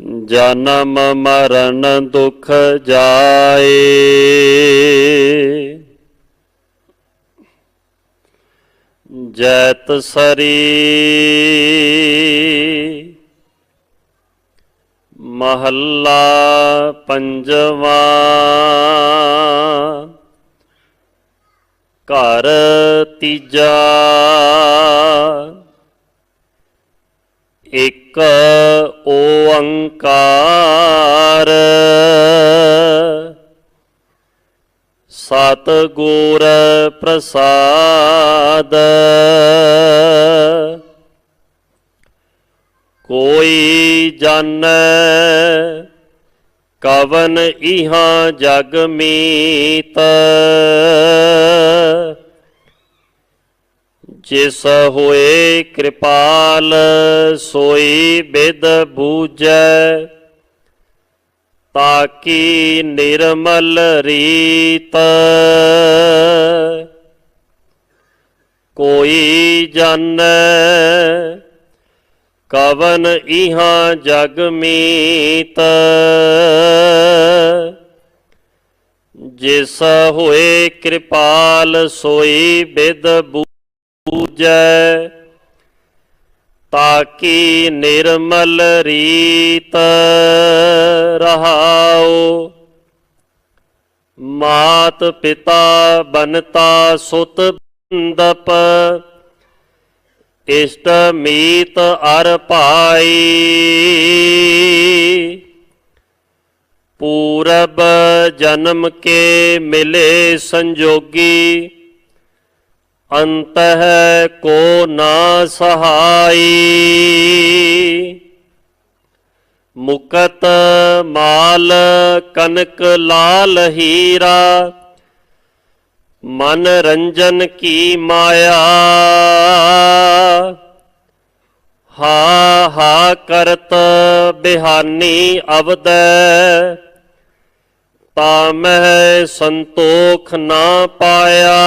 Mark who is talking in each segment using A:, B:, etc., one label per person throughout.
A: ਜਨਮ ਮਰਨ ਦੁਖ ਜਾਏ। ਜੈਤ ਸਰੀ ਮਹੱਲਾ ਪੰਜਵਾ। ਘਰ ਤੀਜਾ। ਇੱਕ ਓੰਕਾਰ ਸਤ ਗੁਰ ਪ੍ਰਸਾਦ। ਕੋਈ ਜਾਣੈ ਕਵਨ ਇਹਾਂ ਜਗ ਮੀਤ। ਜਿਸ ਹੋਏ ਕਿਰਪਾਲ, ਸੋਈ ਬਿਦ ਬੂਝੈ। ਤਾਕੀ ਨਿਰਮਲ ਰੀਤ। ਕੋਈ ਜਾਣੈ ਕਵਨ ਇਹਾਂ ਜਗ ਮੀਤ। ਜਿਸ ਹੋਏ ਕਿਰਪਾਲ, ਸੋਈ ਬਿਦ ਬੂਝੈ ਤਾਕੀ ਨਿਰਮਲ ਰੀਤ ਰਹਾਉ। ਮਾਤ ਪਿਤਾ ਬਨਤਾ ਸੁਤ ਬੰਦਪ, ਇਸ਼ਟ ਮੀਤ ਅਰ ਭਾਈ। ਪੂਰਬ ਜਨਮ ਕੇ ਮਿਲੇ ਸੰਜੋਗੀ ਅੰਤ ਹੈ ਕੋ ਨਾ ਸਹਾਈ। ਮੁਕਤ ਮਾਲ ਕਨਕ ਲਾਲ ਹੀਰਾ, ਮਨ ਰੰਜਨ ਕੀ ਮਾਇਆ। ਹਾ ਹਾ ਕਰਤ ਬਿਹਾਨੀ ਅਵਦੈ ਤਾ ਸੰਤੋਖ ਨਾ ਪਾਇਆ।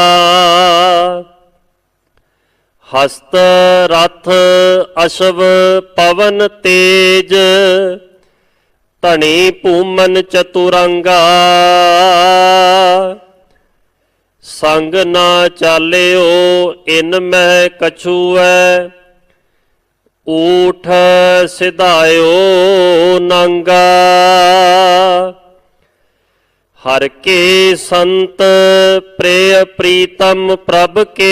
A: ਹਸਤ ਰਥ ਅਸ਼ਵ ਪਵਨ ਤੇਜ, ਧਣੀ ਭੂਮਨ ਚਤੁਰੰਗਾ। ਸੰਗ ਨਾ ਚਾਲਿਓ, ਇਨ ਮੈਂ ਕਛੂਐ। ਊਠ ਸਿਧਾਇਓ ਨੰਗਾ। ਹਰ ਕੇ ਸੰਤ ਪ੍ਰਿਯ ਪ੍ਰੀਤਮ ਪ੍ਰਭ ਕੇ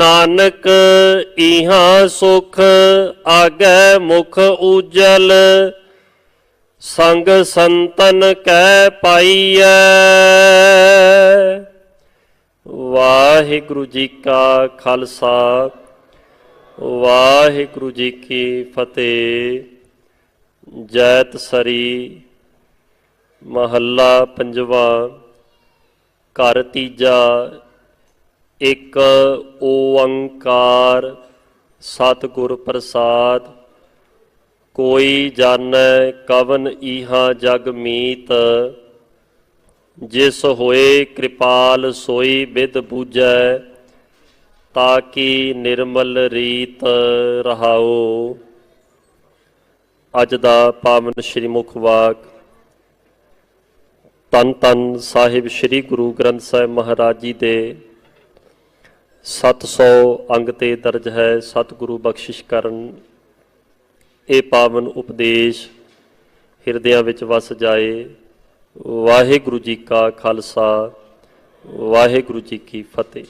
A: ਨਾਨਕ ਇਹਾਂ ਸੁਖ, ਆਗੈ ਮੁਖ ਉਜਲ, ਸੰਗ ਸੰਤਨ ਕੈ ਪਾਈਐ। ਵਾਹਿਗੁਰੂ ਜੀ ਕਾ ਖਾਲਸਾ, ਵਾਹਿਗੁਰੂ ਜੀ ਕੀ ਫਤਿਹ। ਜੈਤ ਸਰੀ, ਮਹੱਲਾ ਪੰਜਵਾ, ਘਰ ਤੀਜਾ ਇੱਕ ਓੰਕਾਰ ਸਤਿਗੁਰ ਪ੍ਰਸਾਦ, ਕੋਈ ਜਾਣੈ ਕਵਨ ਈਹਾ ਜਗ ਮੀਤ, ਜਿਸ ਹੋਏ ਕਿਰਪਾਲ ਸੋਈ ਬਿਦ ਬੂਝੈ ਤਾਕੀ ਨਿਰਮਲ ਰੀਤ ਰਹਾਓ ਅੱਜ ਦਾ ਪਾਵਨ ਸ਼੍ਰੀ ਮੁਖ ਵਾਕ। ਤਨ ਤਨ ਸਾਹਿਬ ਸ੍ਰੀ ਗੁਰੂ ਗ੍ਰੰਥ ਸਾਹਿਬ ਮਹਾਰਾਜ ਜੀ ਦੇ 700 ਅੰਗ ਤੇ ਦਰਜ ਹੈ, ਸਤਿਗੁਰੂ ਬਖਸ਼ਿਸ਼ ਕਰਨ। ਇਹ ਪਾਵਨ ਉਪਦੇਸ਼ ਹਿਰਦਿਆਂ ਵਿੱਚ ਵਸ ਜਾਏ। ਵਾਹਿਗੁਰੂ ਜੀ ਕਾ ਖਾਲਸਾ, ਵਾਹਿਗੁਰੂ ਜੀ ਕੀ ਫਤਿਹ।